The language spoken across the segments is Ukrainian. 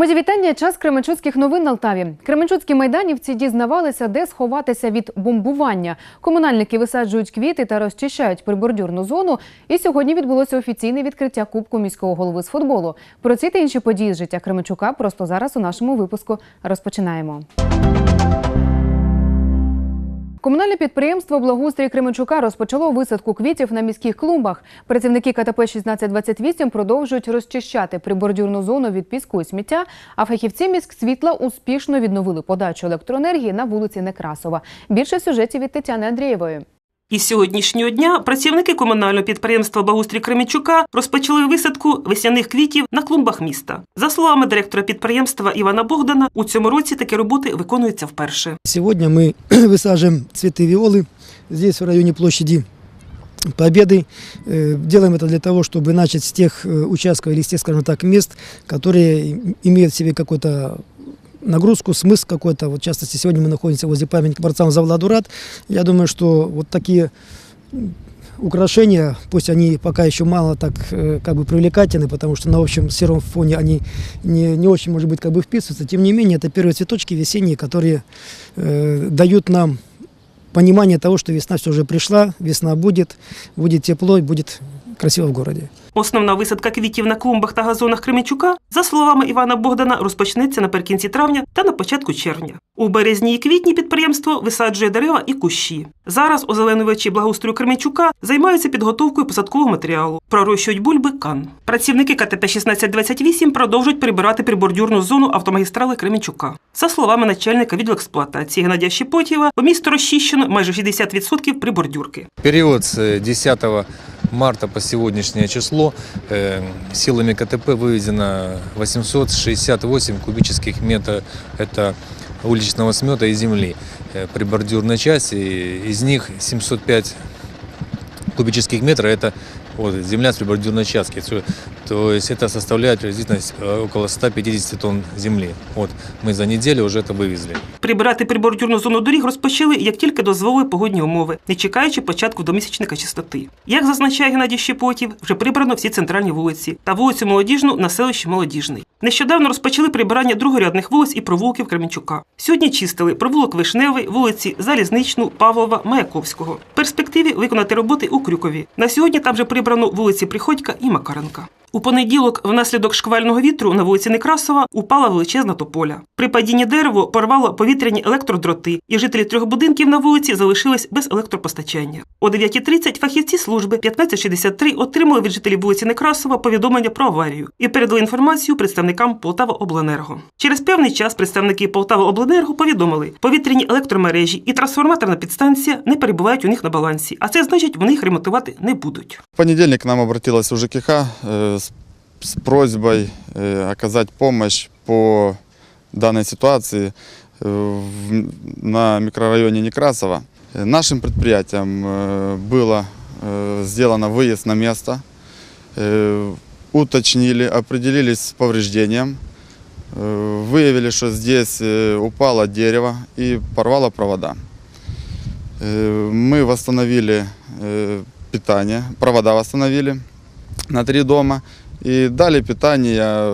Моє вітання. Час Кременчуцьких новин на Алтаві. Кременчуцькі майданівці дізнавалися, де сховатися від бомбування. Комунальники висаджують квіти та розчищають прибордюрну зону. І сьогодні відбулося офіційне відкриття Кубку міського голови з футболу. Про ці та інші події з життя Кременчука просто зараз у нашому випуску розпочинаємо. Комунальне підприємство Благоустрій Кременчука розпочало висадку квітів на міських клумбах. Працівники КТП 1628 продовжують розчищати прибордюрну зону від піску і сміття. А фахівці міськсвітла успішно відновили подачу електроенергії на вулиці Некрасова. Більше в сюжеті від Тетяни Андрієвої. Із сьогоднішнього дня працівники комунального підприємства Багустрій Кременчука розпочали висадку весняних квітів на клумбах міста. За словами директора підприємства Івана Богдана, у цьому році такі роботи виконуються вперше. Сегодня мы высаживаем цветы виолы здесь, в районе площади Победы. Э, Делаем это для того, чтобы начать с тех э, участков или с тех, скажем так, мест, которые им- имеют в себе какой-то нагрузку, смысл какой-то. Вот, в частности, сегодня мы находимся возле памятника борцам за Владурат. Я думаю, что вот такие украшения, пусть они пока еще мало так э, как бы привлекательны, потому что на общем сером фоне они не, не очень, может быть, как бы вписываются. Тем не менее, это первые цветочки весенние, которые э, дают нам понимание того, что весна все уже пришла, весна будет, будет тепло и будет красиво в городе. Основна висадка квітів на клумбах та газонах Кременчука, за словами Івана Богдана, розпочнеться наприкінці травня та на початку червня. У березні і квітні підприємство висаджує дерева і кущі. Зараз озеленювачі благоустрою Кременчука займаються підготовкою посадкового матеріалу, пророщують бульби кан. Працівники КТП 1628 продовжують прибирати прибордюрну зону автомагістрали Кременчука. За словами начальника відділу експлуатації Геннадія Щепотєва, по місту розчищено майже 60% прибордюрки. Период с 10 марта по сегодняшнее число э, силами КТП вывезено 868 кубических метров это уличного смета и земли э, прибордюрной части. Из них 705 кубических метров это вот, земля с прибордюрной части. То- То есть это составляет приблизительно э, около 150 тонн земли. Вот мы за неделю уже это вывезли. Прибирати прибордюрну зону доріг розпочали, як тільки дозволили погодні умови, не чекаючи початку домісячника чистоти. Як зазначає Геннадій Щепотів, вже прибрано всі центральні вулиці та вулицю Молодіжну на селищі Молодіжний. Нещодавно розпочали прибирання другорядних вулиць і провулків Кременчука. Сьогодні чистили провулок Вишневий, вулиці Залізничну, Павлова, Маяковського. В перспективі виконати роботи у Крюкові. На сьогодні там вже прибрано вулиці Приходька і Макаренка. У понеділок, внаслідок шквального вітру на вулиці Некрасова упала величезна тополя. При падінні дерево порвало повітряні електродроти, і жителі трьох будинків на вулиці залишились без електропостачання. О 9.30 фахівці служби 1563 отримали від жителів вулиці Некрасова повідомлення про аварію і передали інформацію представникам Полтава Обленерго. Через певний час представники Полтава Обленерго повідомили, повітряні електромережі і трансформаторна підстанція не перебувають у них на балансі, а це значить, вони їх ремонтувати не будуть. В понедельник нам обратилась УЖКХ э, с, с просьбой э, оказать помощь по данной ситуации э, на микрорайоне Некрасова. Э, Нашим предприятием было сделано выезд на место, уточнили, определились с повреждением, выявили, что здесь упало дерево и порвало провода. Мы восстановили питание, провода восстановили на три дома і далі питання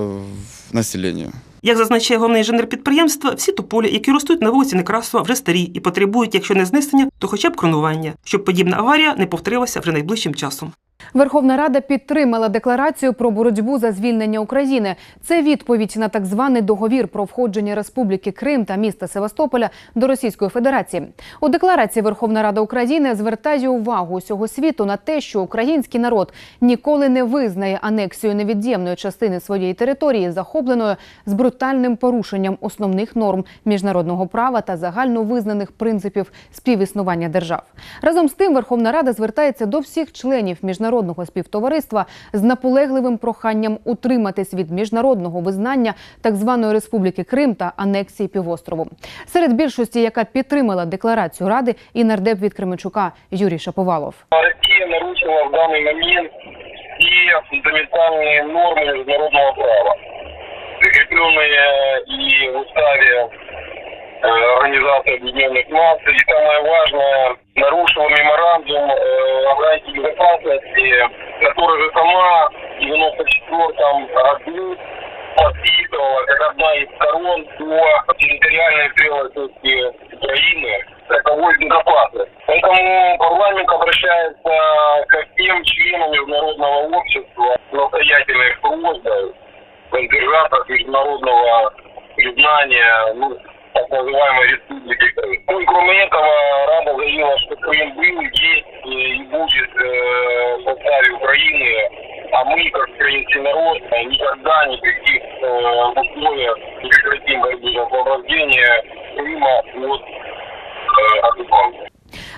населению. Як зазначає головний інженер підприємства, всі тополі, які ростуть на вулиці Некрасова, вже старі і потребують, якщо не знесення, то хоча б кронування, щоб подібна аварія не повторилася вже найближчим часом. Верховна Рада підтримала декларацію про боротьбу за звільнення України. Це відповідь на так званий договір про входження Республіки Крим та міста Севастополя до Російської Федерації. У декларації Верховна Рада України звертає увагу усього світу на те, що український народ ніколи не визнає анексію невід'ємної частини своєї території, захопленою з брутальним порушенням основних норм міжнародного права та загально визнаних принципів співіснування держав. Разом з тим, Верховна Рада звертається до всіх членів міжнародного співтовариства з наполегливим проханням утриматись від міжнародного визнання так званої Республіки Крим та анексії півострову. Серед більшості, яка підтримала декларацію Ради, і нардеп від Кременчука Юрій Шаповалов. Россия нарушила в данный момент все фундаментальные нормы международного права, закрепленные и в уставе э, Организации Объединенных Наций. И самое важное, нарушила меморандум э, о гарантии безопасности, сама в 94 году подписывала как одна из сторон по территориальной целостности Украины, таковой безопасности. Поэтому парламент обращается ко всем членам международного общества с настоятельной просьбой воздержаться от международного признания ну, так называемой республики Крым. Ну и кроме этого, Рада заявила, что Крым был, есть э, и будет э, в составе Украины, а мы, как украинский народ, э, никогда ни в каких э, условиях не прекратим борьбу за освобождение Крыма от э, оккупанта.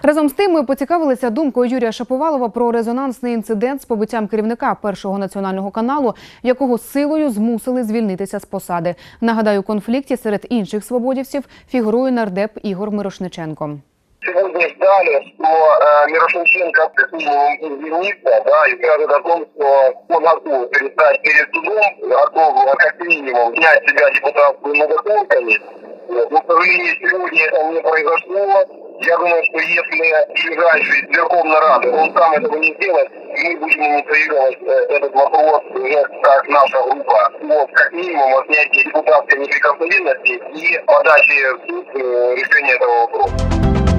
Разом з тим ми поцікавилися думкою Юрія Шаповалова про резонансний інцидент з побиттям керівника першого національного каналу, якого силою змусили звільнитися з посади. Нагадаю, у конфлікті серед інших свободівців фігурує нардеп Ігор Мирошниченко. сегодня ждали, что э, Мирошниченко как минимум извинится, да, и скажет о том, что он готов перестать перед судом, готов э, как минимум снять с себя депутатскую многотонкость. Вот. Но, к сожалению, сегодня это не произошло. Я думаю, что если ближайший Верховной Рады он сам этого не сделает, мы будем инициировать э, этот вопрос уже как наша группа. Вот, как минимум о снятии депутатской неприкосновенности и подаче в суд э, решения этого вопроса.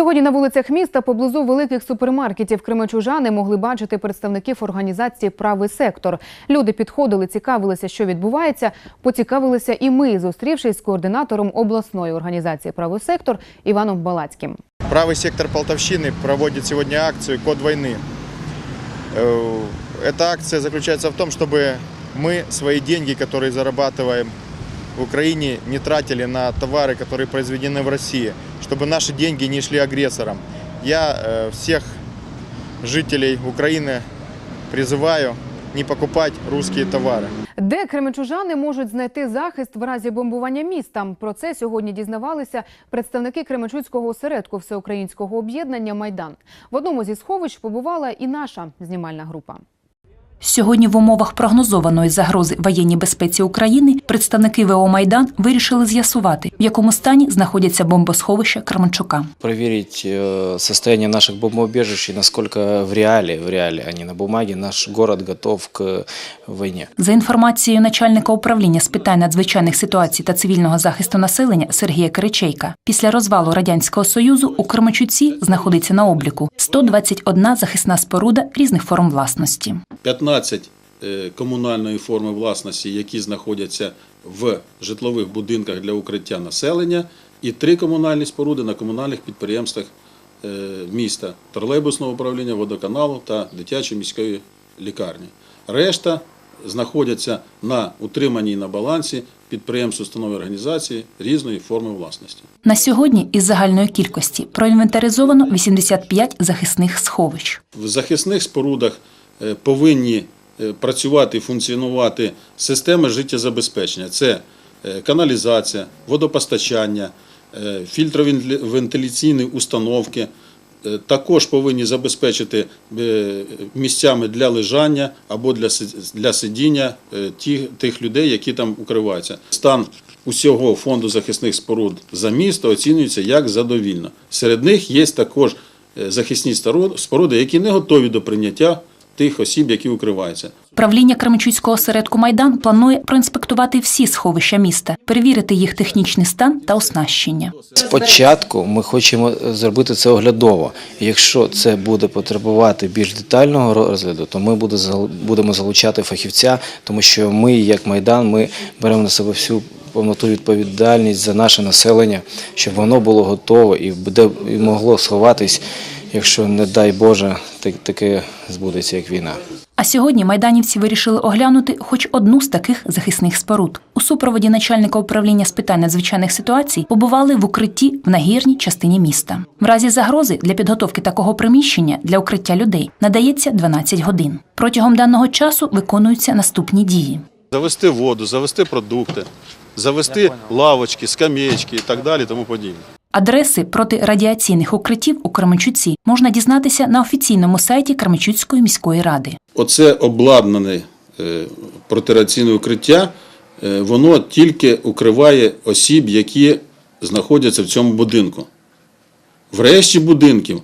Сьогодні на вулицях міста поблизу великих супермаркетів кременчужани могли бачити представників організації Правий сектор. Люди підходили, цікавилися, що відбувається. Поцікавилися і ми, зустрівшись з координатором обласної організації Правий сектор Іваном Балацьким. Правый сектор Полтавщины проводит сегодня акцию «Код войны». Э, Эта акция заключается в том, чтобы мы свои деньги, которые зарабатываем в Украине, не тратили на товары, которые произведены в России, чтобы наши деньги не шли агрессорам. Я э, всех жителей Украины призываю не покупать русские товары. Де кременчужани можуть знайти захист в разі бомбування міста? Про це сьогодні дізнавалися представники Кременчуцького осередку всеукраїнського об'єднання Майдан. В одному зі сховищ побувала і наша знімальна група. Сьогодні в умовах прогнозованої загрози воєнній безпеці України представники ВО Майдан вирішили з'ясувати, в якому стані знаходяться бомбосховища Кременчука. проверить э, состояние наших бомбоубежищ и насколько в реале, в реале, а не на бумаге, наш город готов к войне. За інформацією начальника управління з питань надзвичайних ситуацій та цивільного захисту населення Сергія Киричейка, після розвалу радянського союзу у Кременчуці знаходиться на обліку 121 захисна споруда різних форм власності. 15 е, комунальної форми власності, які знаходяться в житлових будинках для укриття населення, і три комунальні споруди на комунальних підприємствах е, міста тролейбусного управління, водоканалу та дитячої міської лікарні. Решта знаходяться на утриманні і на балансі підприємств, установ і організації різної форми власності. На сьогодні із загальної кількості проінвентаризовано 85 захисних сховищ. В захисних спорудах повинні е, працювати і функціонувати системи життєзабезпечення. Це е, каналізація, водопостачання, е, фільтровентиляційні установки. Е, Також повинні забезпечити е, місцями для лежання або для сидіння е, тих людей, які там укриваються. Стан усього фонду захисних споруд за місто оцінюється як задовільно. Серед них є також е, захисні споруди, які не готові до прийняття тих осіб, які укриваються. Правління Кременчуцького осередку Майдан планує проінспектувати всі сховища міста, перевірити їх технічний стан та оснащення. Спочатку ми хочемо зробити це оглядово. Якщо це буде потребувати більш детального розгляду, то ми будемо залучати фахівця, тому що ми, як Майдан, ми беремо на себе всю повноту відповідальність за наше населення, щоб воно було готове і буде і могло сховатись, якщо, не дай Боже, так- таке збудеться, як війна. А сьогодні майданівці вирішили оглянути хоч одну з таких захисних споруд. У супроводі начальника управління з питань надзвичайних ситуацій побували в укритті в нагірній частині міста. В разі загрози для підготовки такого приміщення для укриття людей надається 12 годин. Протягом даного часу виконуються наступні дії. Завести воду, завести продукти, завести лавочки, скам'ячки і так далі, тому подібне. Адреси протирадіаційних укриттів у Кременчуці можна дізнатися на офіційному сайті Кременчуцької міської ради. Оце обладнане е, протираційне укриття, е, воно тільки укриває осіб, які знаходяться в цьому будинку. В решті будинків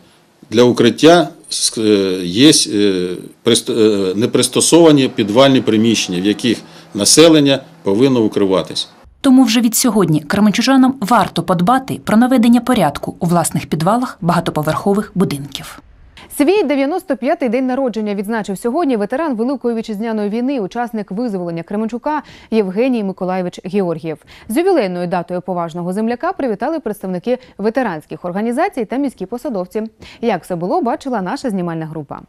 для укриття е, є прист- непристосовані підвальні приміщення, в яких населення повинно укриватись. Тому вже від сьогодні кременчужанам варто подбати про наведення порядку у власних підвалах багатоповерхових будинків. Свій 95-й день народження відзначив сьогодні ветеран Великої вітчизняної війни, учасник визволення Кременчука Євгеній Миколайович Георгієв. З ювілейною датою поважного земляка привітали представники ветеранських організацій та міські посадовці. Як все було, бачила наша знімальна група.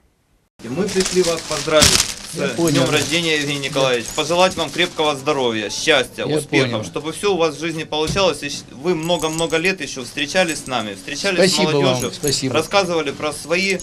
И мы пришли вас поздравить с днем рождения, Евгений Николаевич. Пожелать вам крепкого здоровья, счастья, успехов, чтобы все у вас в жизни получалось, и щ- вы много-много лет еще встречались с нами, встречались с молодежью, рассказывали про свои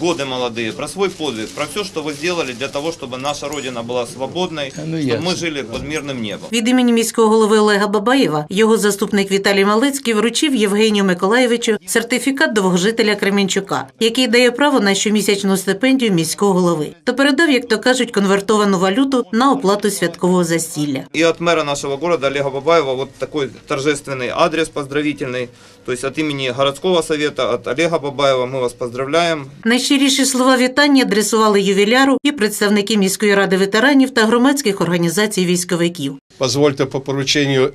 годы молодые, про свой подвиг, про все, что вы сделали для того, чтобы наша Родина была свободной, чтобы мы жили под мирным небом. Від імені міського голови Олега Бабаєва його заступник Віталій Малицький вручив Євгенію Миколаєвичу сертифікат довгожителя Кременчука, який дає право на щомісячну стипендію міського голови, та передав, як то кажуть, конвертовану валюту на оплату святкового застілля. И от мэра нашего города Олега Бабаева вот такой торжественный адрес поздравительный, то есть от имени городского совета, от Олега Бабаева мы вас поздравляем. Найщиріші слова вітання адресували ювіляру і представники міської ради ветеранів та громадських організацій військовиків. позвольте по поручению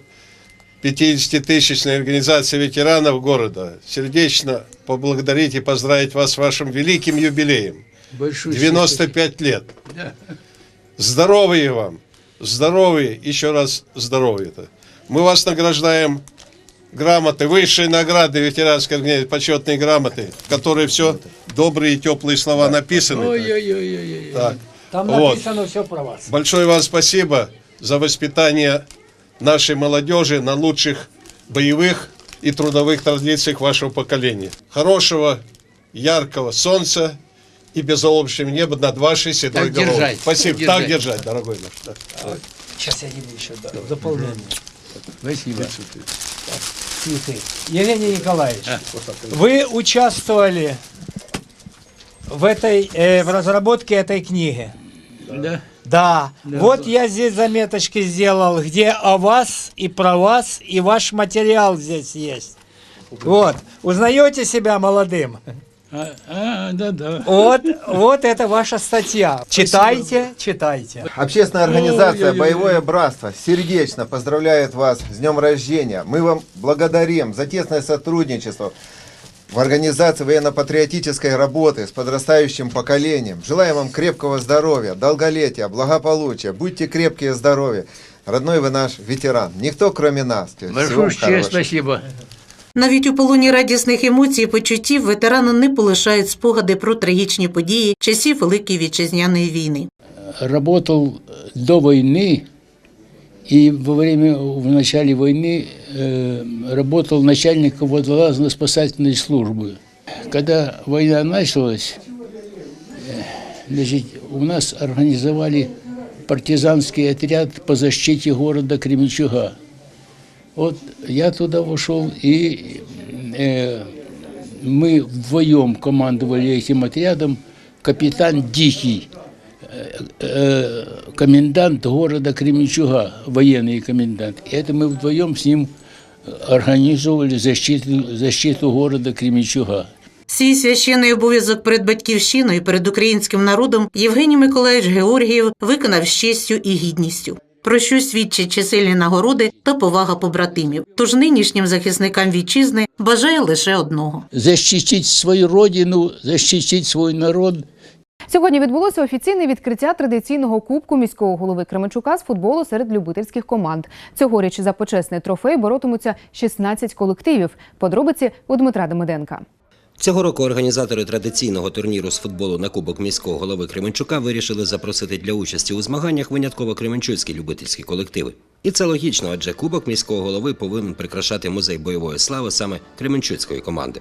50-тысячной организации ветеранов города сердечно поблагодарить и поздравить вас с вашим великим юбилеем. 95 лет. Здоровья вам, здоровья, еще раз здоровья. Мы вас награждаем грамоты, высшие награды ветеранской организации, почетные грамоты, в которые все добрые и теплые слова написаны. Так. Там Вот. написано все про вас. Большое вам спасибо за воспитание нашей молодежи на лучших боевых и трудовых традициях вашего поколения. Хорошего, яркого солнца и безоблачного неба над вашей седой Так головой. держать, Спасибо. так Так держать. держать, дорогой наш. да. Сейчас я ему еще дам дополнение. Спасибо. Цветы. Евгений Николаевич, вы участвовали в этой э, в разработке этой книги. Да. Да. Вот я здесь заметочки сделал, где о вас и про вас, и ваш материал здесь есть. Вот. Узнаете себя молодым? А, да, да. Вот, вот это ваша статья. Читайте, читайте. Общественная организация «Боевое братство» сердечно поздравляет вас с днем рождения. Мы вам благодарим за тесное сотрудничество в организации военно-патриотической работы с подрастающим поколением. Желаем вам крепкого здоровья, долголетия, благополучия. Будьте крепкие и здоровы. Родной вы наш ветеран. Никто, кроме нас. Вам хорошего. спасибо. Навіть у полоні радісних емоцій і почуттів ветерану не полишають спогади про трагічні події часів Великої вітчизняної війни. Работал до войны и во время, в начале войны э, работал начальником водолазно-спасательной службы. Когда война началась, э, значит, у нас организовали партизанский отряд по защите города Кременчуга. Вот я туда вошел, и э, мы вдвоем командовали этим отрядом. Капитан Дикий, э, э, комендант города Кременчуга, военный комендант. И это мы вдвоем с ним организовывали защиту, защиту города Кременчуга. Свій священний обов'язок перед батьківщиною і перед українським народом Євгеній Миколаївич Георгієв виконав з честю і гідністю. Про що свідчать чисельні нагороди та повага побратимів. Тож нинішнім захисникам вітчизни бажає лише одного. Защитить свою родину, защитить свой народ – Сьогодні відбулося офіційне відкриття традиційного кубку міського голови Кременчука з футболу серед любительських команд. Цьогоріч за почесний трофей боротимуться 16 колективів. Подробиці у Дмитра Демиденка. Цього року організатори традиційного турніру з футболу на Кубок міського голови Кременчука вирішили запросити для участі у змаганнях винятково кременчуцькі любительські колективи. І це логічно, адже Кубок міського голови повинен прикрашати музей бойової слави саме Кременчуцької команди.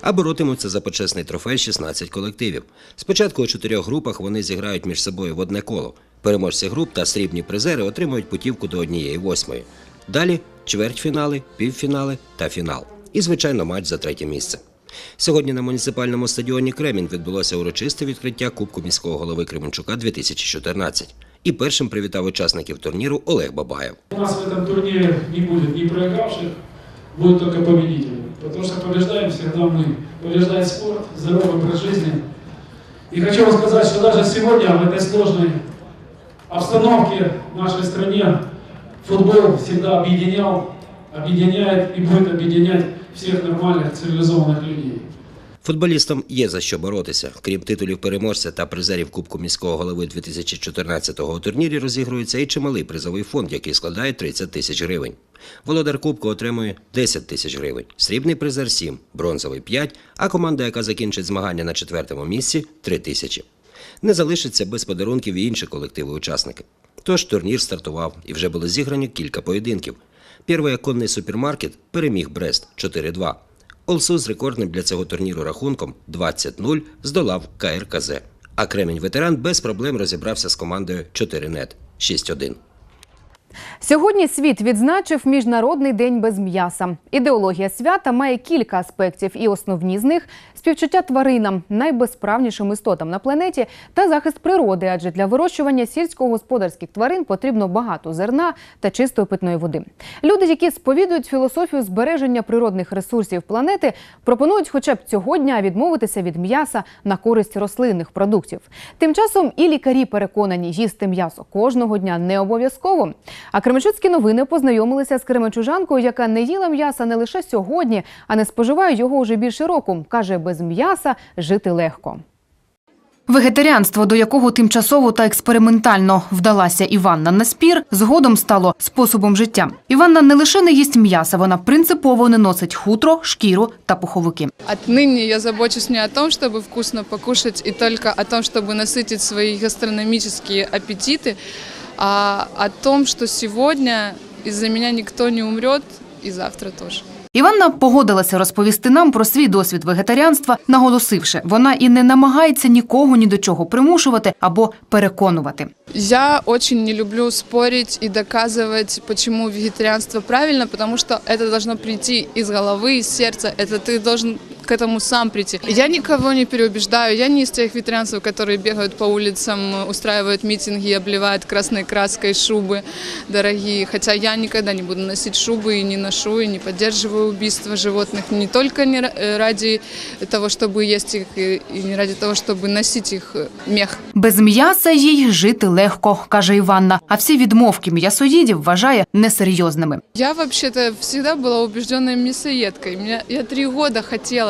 А боротимуться за почесний трофей 16 колективів. Спочатку у чотирьох групах вони зіграють між собою в одне коло. Переможці груп та срібні призери отримують путівку до однієї восьмої. Далі чвертьфінали, півфінали та фінал. І, звичайно, матч за третє місце. Сьогодні на муніципальному стадіоні Кремінь відбулося урочисте відкриття Кубку міського голови Кременчука 2014. І першим привітав учасників турніру Олег Бабаєв. У нас в этом турнире не будет ни проигравших, будут только победители. Потому что побеждаем всегда мы. Побеждает спорт, здоровый образ жизни, И хочу вам сказать, что даже сегодня в этой сложной обстановке в нашей стране футбол всегда объединял, объединяет и будет объединять всех нормальных цивилизованных людей. Футболістам є за що боротися. Крім титулів переможця та призерів Кубку міського голови 2014-го у турнірі розігрується і чималий призовий фонд, який складає 30 тисяч гривень. Володар Кубку отримує 10 тисяч гривень, срібний призер 7, бронзовий 5, а команда, яка закінчить змагання на четвертому місці 3 тисячі. Не залишиться без подарунків і інші колективи-учасники. Тож турнір стартував і вже були зіграні кілька поєдинків. Перший оконний супермаркет переміг Брест 4-2. Олсу з рекордним для цього турніру рахунком 20-0 здолав КРКЗ. А Кремінь ветеран без проблем розібрався з командою 4 нет 6-1. Сьогодні світ відзначив Міжнародний день без м'яса. Ідеологія свята має кілька аспектів, і основні з них співчуття тваринам, найбезправнішим істотам на планеті, та захист природи, адже для вирощування сільськогосподарських тварин потрібно багато зерна та чистої питної води. Люди, які сповідують філософію збереження природних ресурсів планети, пропонують хоча б цього дня відмовитися від м'яса на користь рослинних продуктів. Тим часом і лікарі переконані, їсти м'ясо кожного дня не обов'язково. А Кременчуцькі новини познайомилися з кременчужанкою, яка не їла м'яса не лише сьогодні, а не споживає його уже більше року. каже, без м'яса жити легко. Вегетаріанство, до якого тимчасово та експериментально вдалася Іванна на спір, згодом стало способом життя. Іванна не лише не їсть м'яса, вона принципово не носить хутро, шкіру та пуховики. Отныне я забочусь не о том, чтобы вкусно покушать, и только о том, чтобы насытить свои гастрономические аппетиты, а о том, что сегодня из-за меня никто не умрет, и завтра тоже. Іванна погодилася розповісти нам про свій досвід вегетаріанства, наголосивши, вона і не намагається нікого ні до чого примушувати або переконувати. Я очень не люблю спорить и доказывать, почему вегетарианство правильно, потому что это должно прийти из головы, из сердца. Это ты должен к этому сам прийти. Я никого не переубеждаю. Я не из тех вегетарианцев, которые бегают по улицам, устраивают митинги, обливают красной краской шубы дорогие. Хотя я никогда не буду носить шубы и не ношу, и не поддерживаю убийство животных. Не только не ра- ради того, чтобы есть их, и и не ради того, чтобы носить их э, мех. Без м'яса їй жити легко, каже Іванна. А всі відмовки м'ясоїдів вважає несерйозними. Я вообще-то всегда была убежденной мясоедкой. Меня, я три года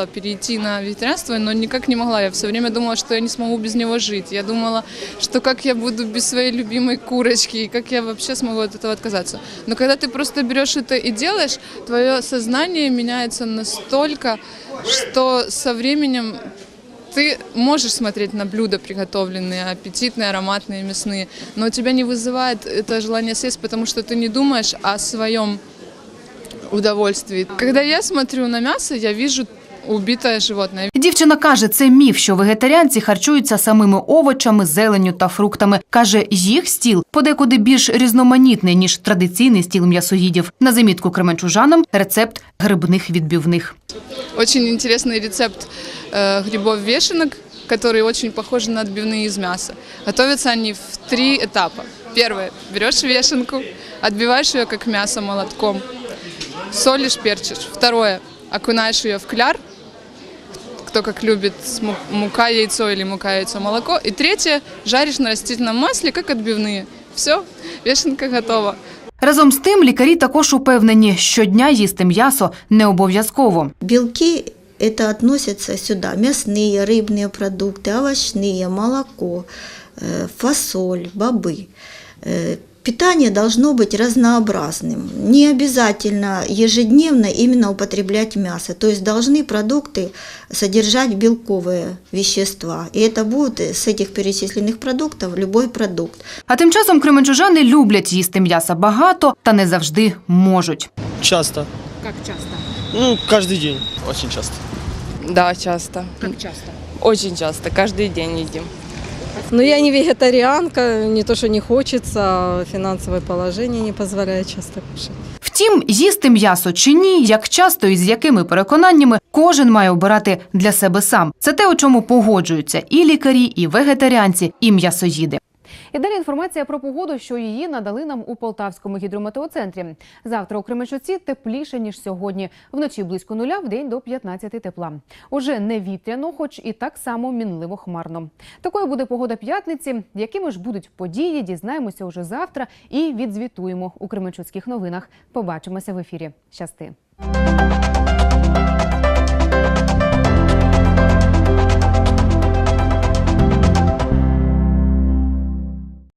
перейти на вегетарианство, но никак не могла. Я все время думала, что я не смогу без него жить. Я думала, что как я буду без своей любимой курочки, и как я вообще смогу от этого отказаться. Но когда ты просто берешь это и делаешь, твое сознание меняется настолько, что со временем ты можешь смотреть на блюда приготовленные, аппетитные, ароматные, мясные, но у тебя не вызывает это желание съесть, потому что ты не думаешь о своем удовольствии. Когда я смотрю на мясо, я вижу убитое животное. Дівчина каже, це міф, що вегетаріанці харчуються самими овочами, зеленню та фруктами. Каже, їх стіл подекуди більш різноманітний ніж традиційний стіл м'ясоїдів. На замітку кременчужанам рецепт грибних відбивних. Очень интересный рецепт э, грибов-вешенок, которые очень похожи на отбивные из мяса. Готовятся они в три этапа. Первое. Берешь вешенку, отбиваешь ее как мясо молотком, солишь, перчишь. Второе. Окунаешь ее в кляр, кто как любит, с му- мука, яйцо или мука, яйцо, молоко. И третье. Жаришь на растительном масле, как отбивные. Все, вешенка готова. Разом з тим, лікарі також упевнені, щодня їсти м'ясо не обов'язково. Белки это относятся сюда. Мясные, рыбные продукты, овощные, молоко, э, фасоль, бобы. Э, Питание должно быть разнообразным. Не обязательно ежедневно именно употреблять мясо. То есть должны продукты содержать белковые вещества. И это будет с этих перечисленных продуктов любой продукт. А тим часом кременчужани люблять їсти м'яса багато та не завжди можуть. Часто. Как часто? Ну, каждый день. Очень часто. Да, часто. Как часто? Очень часто, каждый день едим. Ну, я не вегетарианка, не то, що не хочеться, а финансовое положение не дозволяє часто кушати. Втім, їсти м'ясо чи ні, як часто і з якими переконаннями кожен має обирати для себе сам. Це те, у чому погоджуються і лікарі, і вегетаріанці, і м'ясоїди. І далі інформація про погоду, що її надали нам у Полтавському гідрометеоцентрі. Завтра у Кременчуці тепліше ніж сьогодні. Вночі близько нуля, в день до 15 тепла. Уже не вітряно, хоч і так само мінливо хмарно. Такою буде погода п'ятниці. Якими ж будуть події, дізнаємося уже завтра і відзвітуємо у Кременчуцьких новинах. Побачимося в ефірі. Щасти.